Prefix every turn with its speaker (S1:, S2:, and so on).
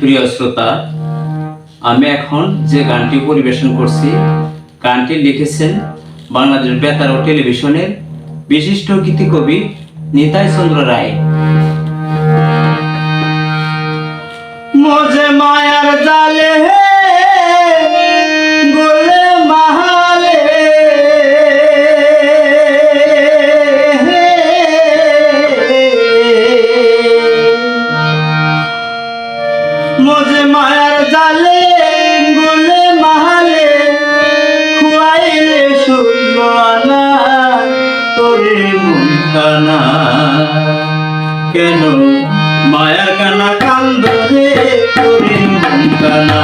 S1: প্রিয় শ্রোতা, আমি এখন যে গানটি পরিবেশন করছি, গানটি লিখেছেন বাংলাদেশ বেতার ও টেলিভিশনের বিশিষ্ট গীতিকবি নিতাই চন্দ্র রায়। মোজে মায়ার জালে, গুলে মাহালে, খুয়াইলে শুনল আনা তোরে মন কানা মায়ার কানা কান্দরে তোরে মন কানা